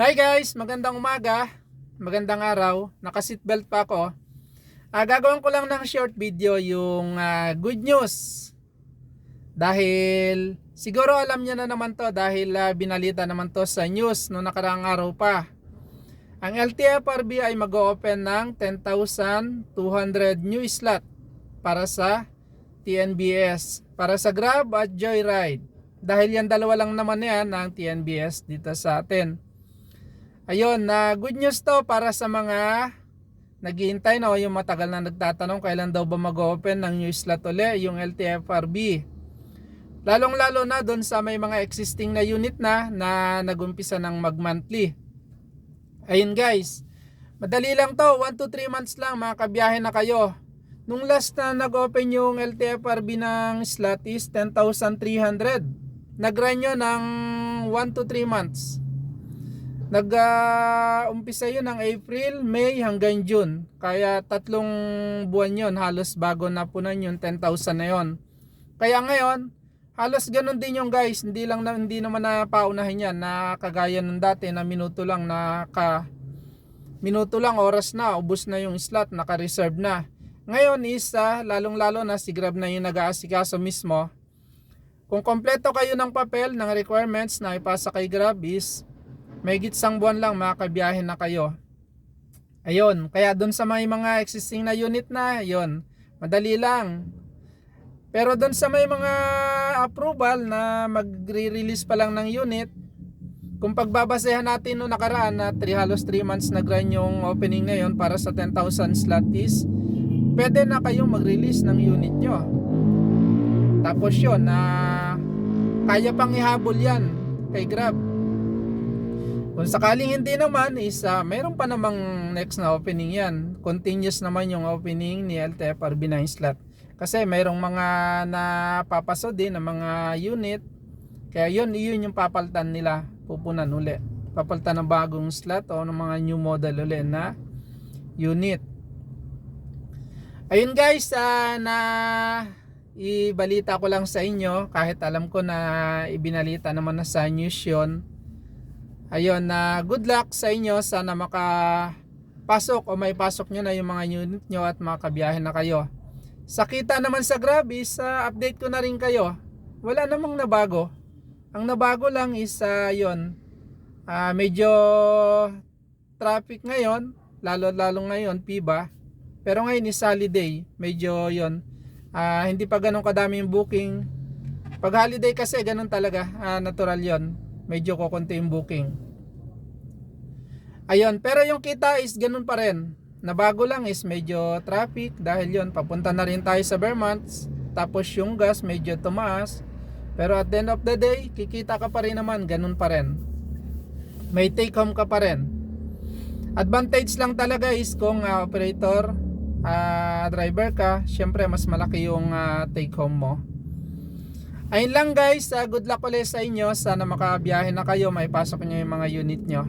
Hi guys, magandang umaga, magandang araw, naka-seatbelt pa ako. Ah, gagawin ko lang ng short video yung ah, good news. Dahil siguro alam niyo na naman to dahil ah, binalita naman to sa news no nakaraang araw pa. Ang LTFRB ay mag-open ng 10,200 new slot para sa TNBS, para sa Grab at Joyride. Dahil yan dalawa lang naman yan ng TNBS dito sa atin. Ayun, na good news to para sa mga naghihintay no, yung matagal na nagtatanong kailan daw ba mag-open ng new slot uli, yung LTFRB. Lalong lalo na doon sa may mga existing na unit na na nagumpisa ng mag-monthly. Ayun guys, madali lang to, 1 to 3 months lang makakabiyahe na kayo. Nung last na nag-open yung LTFRB ng slot is 10,300. Nag-run nyo ng 1 to 3 months. Nag-umpisa yun ng April, May hanggang June. Kaya tatlong buwan yun, halos bago na punan yung 10,000 na yun. Kaya ngayon, halos ganun din yung guys. Hindi lang na, hindi naman na paunahin yan na kagaya nung dati na minuto lang na ka minuto lang oras na ubos na yung slot naka-reserve na. Ngayon is ah, lalong lalo na si Grab na yung nag-aasikaso mismo. Kung kompleto kayo ng papel ng requirements na ipasa kay Grab is may gitsang buwan lang makabiyahe na kayo. Ayun, kaya doon sa may mga existing na unit na, yon madali lang. Pero doon sa may mga approval na magre-release pa lang ng unit, kung pagbabasehan natin no nakaraan na 3 halos 3 months nag-run yung opening ngayon para sa 10,000 slot is, pwede na kayong mag-release ng unit nyo. Tapos yun, na kaya pang ihabol yan kay Grab. Kung sakaling hindi naman is uh, mayroon pa namang next na opening yan. Continuous naman yung opening ni LTFRB 9 slot. Kasi mayroong mga napapaso din ng mga unit. Kaya yun, yun yung papalitan nila. Pupunan uli. Papalitan ng bagong slot o ng mga new model uli na unit. Ayun guys, ah, na ibalita ko lang sa inyo kahit alam ko na ibinalita naman na sa news yun Ayun, na good luck sa inyo. Sana makapasok o may pasok nyo na yung mga unit nyo at makabiyahe na kayo. Sa kita naman sa Grab is uh, update ko na rin kayo. Wala namang nabago. Ang nabago lang is uh, yun, uh, medyo traffic ngayon, lalo-lalo ngayon, PIBA. Pero ngayon is holiday, medyo yon uh, hindi pa ganun kadami yung booking. Pag holiday kasi ganun talaga, uh, natural yon medyo kukunti yung booking. Ayun, pero yung kita is ganun pa rin. Nabago lang is medyo traffic dahil yon papunta na rin tayo sa Vermont. Tapos yung gas medyo tumaas. Pero at the end of the day, kikita ka pa rin naman, ganun pa rin. May take home ka pa rin. Advantage lang talaga is kung uh, operator, uh, driver ka, syempre mas malaki yung uh, take home mo. Ayun lang guys, uh, good luck ulit sa inyo. Sana makabiyahe na kayo, may pasok nyo yung mga unit nyo.